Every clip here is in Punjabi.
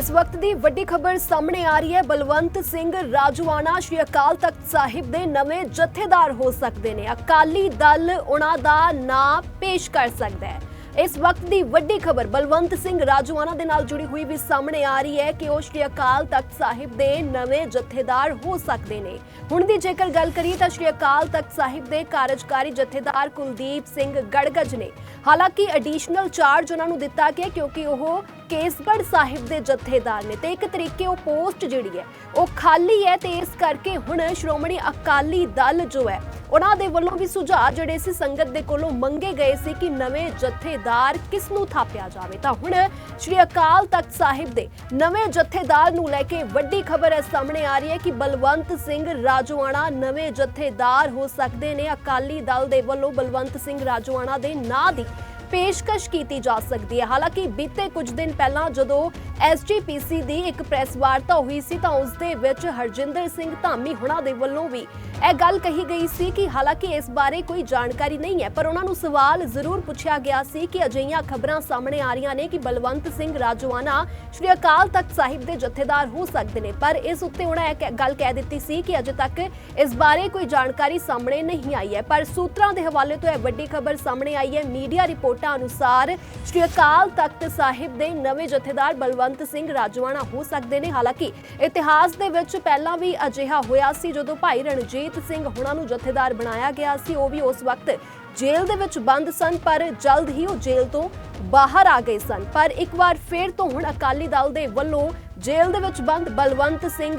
ਇਸ ਵਕਤ ਦੀ ਵੱਡੀ ਖਬਰ ਸਾਹਮਣੇ ਆ ਰਹੀ ਹੈ। ਬਲਵੰਤ ਸਿੰਘ ਰਾਜਵਾਨਾ ਸ਼੍ਰੀ ਅਕਾਲ ਤਖਤ ਸਾਹਿਬ ਦੇ ਨਵੇਂ ਜਥੇਦਾਰ ਹੋ ਸਕਦੇ ਨੇ। ਅਕਾਲੀ ਦਲ ਉਹਨਾਂ ਦਾ ਨਾਂ ਪੇਸ਼ ਕਰ ਸਕਦਾ ਹੈ। ਇਸ ਵਕਤ ਦੀ ਵੱਡੀ ਖਬਰ ਬਲਵੰਤ ਸਿੰਘ ਰਾਜਵਾਨਾ ਦੇ ਨਾਲ ਜੁੜੀ ਹੋਈ ਵੀ ਸਾਹਮਣੇ ਆ ਰਹੀ ਹੈ ਕਿ ਉਹ ਸ਼੍ਰੀ ਅਕਾਲ ਤਖਤ ਸਾਹਿਬ ਦੇ ਨਵੇਂ ਜਥੇਦਾਰ ਹੋ ਸਕਦੇ ਨੇ। ਹੁਣ ਦੀ ਜੇਕਰ ਗੱਲ ਕਰੀਏ ਤਾਂ ਸ਼੍ਰੀ ਅਕਾਲ ਤਖਤ ਸਾਹਿਬ ਦੇ ਕਾਰਜਕਾਰੀ ਜਥੇਦਾਰ ਕੁਲਦੀਪ ਸਿੰਘ ਗੜਗੜ ਨੇ। ਹਾਲਾਂਕਿ ਐਡੀਸ਼ਨਲ ਚਾਰਜ ਉਹਨਾਂ ਨੂੰ ਦਿੱਤਾ ਗਿਆ ਕਿਉਂਕਿ ਉਹ ਕੇਸਗੜ੍ਹ ਸਾਹਿਬ ਦੇ ਜਥੇਦਾਰ ਨੇ ਤੇ ਇੱਕ ਤਰੀਕੇ ਉਹ ਪੋਸਟ ਜਿਹੜੀ ਹੈ, ਉਹ ਖਾਲੀ ਹੈ ਤੇ ਇਸ ਕਰਕੇ ਹੁਣ ਸ਼੍ਰੋਮਣੀ ਅਕਾਲੀ ਦਲ ਜੋ ਹੈ, ਉਹਨਾਂ ਦੇ ਵੱਲੋਂ ਵੀ ਸੁਝਾਅ ਜਿਹੜੇ ਸੀ ਸੰਗਤ ਦੇ ਕੋਲੋਂ ਮੰਗੇ ਗਏ ਸੀ ਕਿ ਨਵੇਂ ਜਥੇਦਾਰ ਕਿਸ ਨੂੰ ਥਾਪਿਆ ਜਾਵੇ। ਤਾਂ ਹੁਣ ਸ਼੍ਰੀ ਅਕਾਲ ਤਖਤ ਸਾਹਿਬ ਦੇ ਨਵੇਂ ਜਥੇਦਾਰ ਨੂੰ ਲੈ ਕੇ ਵੱਡੀ ਖਬਰ ਹੈ ਸਾਹਮਣੇ ਆ ਰਹੀ ਹੈ ਕਿ ਬਲਵੰਤ ਸਿੰਘ ਰਾਜਵਾਣਾ ਨਵੇਂ ਜਥੇਦਾਰ ਹੋ ਸਕਦੇ ਨੇ। ਅਕਾਲੀ ਦਲ ਦੇ ਵੱਲੋਂ ਬਲਵੰਤ ਸਿੰਘ ਰਾਜਵਾਣਾ ਦੇ ਨਾਂ ਦੀ ਪੇਸ਼ਕਸ਼ ਕੀਤੀ ਜਾ ਸਕਦੀ ਹੈ। ਹਾਲਾਂਕਿ ਬੀਤੇ ਕੁਝ ਦਿਨ ਪਹਿਲਾਂ ਜਦੋਂ ਐਸਜੀਪੀਸੀ ਦੀ ਇੱਕ ਪ੍ਰੈਸ ਵਾਰਤਾ ਹੋਈ ਸੀ ਤਾਂ ਉਸ ਦੇ ਵਿੱਚ ਹਰਜਿੰਦਰ ਸਿੰਘ ਧਾਮੀ ਹੁਣਾਂ ਦੇ ਵੱਲੋਂ ਵੀ ਇਹ ਗੱਲ ਕਹੀ ਗਈ ਸੀ ਕਿ ਹਾਲਾਂਕਿ ਇਸ ਬਾਰੇ ਕੋਈ ਜਾਣਕਾਰੀ ਨਹੀਂ ਹੈ, ਪਰ ਉਹਨਾਂ ਨੂੰ ਸਵਾਲ ਜ਼ਰੂਰ ਪੁੱਛਿਆ ਗਿਆ ਸੀ ਕਿ ਅਜਿਹੀਆਂ ਖਬਰਾਂ ਸਾਹਮਣੇ ਆ ਰਹੀਆਂ ਨੇ ਕਿ ਬਲਵੰਤ ਸਿੰਘ ਰਾਜਵਾਨਾ ਸ਼੍ਰੀ ਅਕਾਲ ਤਖਤ ਸਾਹਿਬ ਦੇ ਜਥੇਦਾਰ ਹੋ ਸਕਦੇ ਨੇ। ਪਰ ਇਸ ਉੱਤੇ ਉਹਨਾਂ ਇਹ ਗੱਲ ਕਹਿ ਦਿੱਤੀ ਸੀ ਕਿ ਅਜੇ ਤੱਕ ਇਸ ਬਾਰੇ ਕੋਈ ਜਾਣਕਾਰੀ ਸਾਹਮਣੇ ਨਹੀਂ ਆਈ ਹੈ। ਪਰ ਸੂਤਰਾਂ ਦੇ ਹਵਾਲੇ ਤੋਂ ਇਹ ਵੱਡੀ ਖਬਰ ਸਾਹਮਣੇ ਆਈ ਹੈ। ਮੀਡੀਆ ਰਿਪੋਰਟਾਂ ਅਨੁਸਾਰ ਸ਼੍ਰੀ ਅਕਾਲ ਤਖਤ ਸਾਹਿਬ ਦੇ ਨਵੇਂ ਜਥੇਦਾਰ ਬਲਵੰਤ ਸਿੰਘ ਰਾਜਵਾਨਾ ਹੋ ਸਕਦੇ ਨੇ। ਹਾਲਾਂਕਿ ਇਤਿਹਾਸ ਦੇ ਵਿੱਚ ਪਹਿਲਾਂ ਵੀ ਅਜਿਹਾ ਹੋਇਆ ਸੀ, ਜਦੋਂ ਭਾਈ ਰਣਜੀਤ ਸਿੰਘ ਹੁਣਾਂ ਨੂੰ ਜਥੇਦਾਰ ਬਣਾਇਆ ਗਿਆ ਸੀ, ਉਹ ਵੀ ਉਸ ਵਕਤ ਜੇਲ੍ਹ ਦੇ ਵਿੱਚ ਬੰਦ ਸਨ, ਪਰ ਜਲਦ ਹੀ ਉਹ ਜੇਲ੍ਹ ਤੋਂ ਬਾਹਰ ਆ ਗਏ ਸਨ। ਪਰ ਇੱਕ ਵਾਰ ਫੇਰ ਤੋਂ ਹੁਣ ਅਕਾਲੀ ਦਲ ਦੇ ਵੱਲੋਂ ਜੇਲ੍ਹ ਦੇ ਵਿੱਚ ਬੰਦ ਬਲਵੰਤ ਸਿੰਘ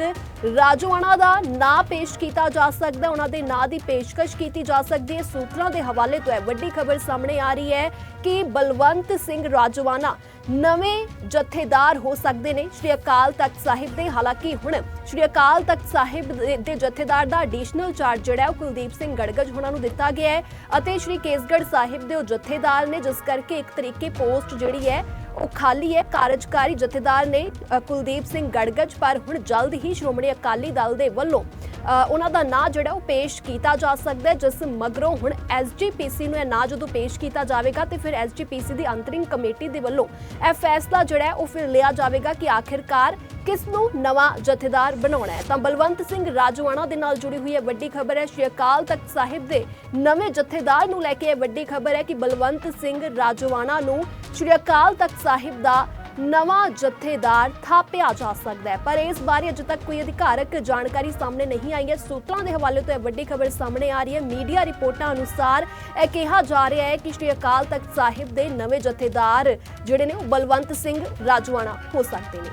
ਰਾਜਵਾਨਾ ਦਾ ਨਾਂ ਪੇਸ਼ ਕੀਤਾ ਜਾ ਸਕਦਾ ਉਹਨਾਂ ਦੇ ਨਾਂ ਦੀ ਪੇਸ਼ਕਸ਼ ਕੀਤੀ ਜਾ ਸਕਦੀ ਹੈ। ਸੂਤਰਾਂ ਦੇ ਹਵਾਲੇ ਤੋਂ ਇਹ ਵੱਡੀ ਖਬਰ ਸਾਹਮਣੇ ਆ ਰਹੀ ਹੈ ਕਿ ਬਲਵੰਤ ਸਿੰਘ ਰਾਜਵਾਨਾ ਨਵੇਂ ਜਥੇਦਾਰ ਹੋ ਸਕਦੇ ਨੇ ਸ਼੍ਰੀ ਅਕਾਲ ਤਖਤ ਸਾਹਿਬ ਦੇ। ਹਾਲਾਂਕਿ ਹੁਣ ਸ਼੍ਰੀ ਅਕਾਲ ਤਖਤ ਸਾਹਿਬ ਦੇ- ਜਥੇਦਾਰ ਦਾ ਐਡੀਸ਼ਨਲ ਚਾਰਜ ਜਿਹੜਾ ਉਹ ਕੁਲਦੀਪ ਸਿੰਘ ਗੜਗੜ ਉਹਨਾਂ ਨੂੰ ਦਿੱਤਾ ਗਿਆ ਹੈ ਅਤੇ ਸ਼੍ਰੀ ਕੇਸਗੜ੍ਹ ਸਾਹਿਬ ਦੇ ਉਹ ਜਥੇਦਾਰ ਨੇ, ਜਿਸ ਕਰਕੇ ਇੱਕ ਤਰੀਕੇ ਪੋਸਟ ਜਿਹੜੀ ਹੈ ਉਹ ਖਾਲੀ ਹੈ। ਕਾਰਜਕਾਰੀ ਜਥੇਦਾਰ ਨੇ ਕੁਲਦੀਪ ਸਿੰਘ ਗੜਗੜ ਪਰ ਹੁਣ ਜਲਦ ਹੀ ਸ਼੍ਰੋਮਣੀ ਅਕਾਲੀ ਦਲ ਦੇ ਵੱਲੋਂ ਉਹਨਾਂ ਦਾ ਨਾਂ ਜਿਹੜਾ ਉਹ ਪੇਸ਼ ਕੀਤਾ ਜਾ ਸਕਦਾ ਜਿਸ ਮਗਰੋਂ ਹੁਣ ਐਸਜੀਪੀਸੀ ਨੂੰ ਇਹ ਨਾਂ ਜਦੋਂ ਪੇਸ਼ ਕੀਤਾ ਜਾਵੇਗਾ ਤੇ ਫਿਰ ਐਸਜੀਪੀਸੀ ਦੀ ਅੰਤਰਿੰਗ ਕਮੇਟੀ ਦੇ ਵੱਲੋਂ ਇਹ ਫੈਸਲਾ ਜਿਹੜਾ ਉਹ ਫਿਰ ਲਿਆ ਜਾਵੇਗਾ ਕਿ ਆਖਿਰਕਾਰ ਕਿਸ ਨੂੰ ਨਵਾਂ ਜਥੇਦਾਰ ਬਣਾਉਣਾ ਹੈ। ਤਾਂ ਬਲਵੰਤ ਸਿੰਘ ਰਾਜਵਾਨਾ ਦੇ ਨਾਲ ਜੁੜੀ ਹੋਈ ਹੈ ਵੱਡੀ ਖਬਰ ਹੈ, ਸ਼੍ਰੀ ਅਕਾਲ ਤਖਤ ਸਾਹਿਬ ਦੇ ਨਵੇਂ ਜਥੇਦਾਰ ਨੂੰ ਲੈ ਕੇ ਇਹ ਵੱਡੀ ਖਬਰ ਹੈ ਕਿ ਬਲਵੰਤ ਸਿੰਘ ਰਾਜਵਾਨਾ ਨੂੰ ਸ਼੍ਰੀ ਅਕਾਲ ਤਖਤ ਸਾਹਿਬ ਦਾ ਨਵਾਂ ਜਥੇਦਾਰ ਥਾਪਿਆ ਜਾ ਸਕਦਾ ਹੈ। ਪਰ ਇਸ ਬਾਰੇ ਅਜੇ ਤੱਕ ਕੋਈ ਅਧਿਕਾਰਕ ਜਾਣਕਾਰੀ ਸਾਹਮਣੇ ਨਹੀਂ ਆਈ ਹੈ। ਸੂਤਰਾਂ ਦੇ ਹਵਾਲੇ ਤੋਂ ਇਹ ਵੱਡੀ ਖਬਰ ਸਾਹਮਣੇ ਆ ਰਹੀ ਹੈ। ਮੀਡੀਆ ਰਿਪੋਰਟਾਂ ਅਨੁਸਾਰ ਇਹ ਕਿਹਾ ਜਾ ਰਿਹਾ ਹੈ ਕਿ ਸ਼੍ਰੀ ਅਕਾਲ ਤਖਤ ਸਾਹਿਬ ਦੇ ਨਵੇਂ ਜਥੇਦਾਰ ਜਿਹੜੇ ਨੇ ਉਹ ਬਲਵੰਤ ਸਿੰਘ ਰਾਜਵਾਨਾ ਹੋ ਸਕਦੇ ਨੇ।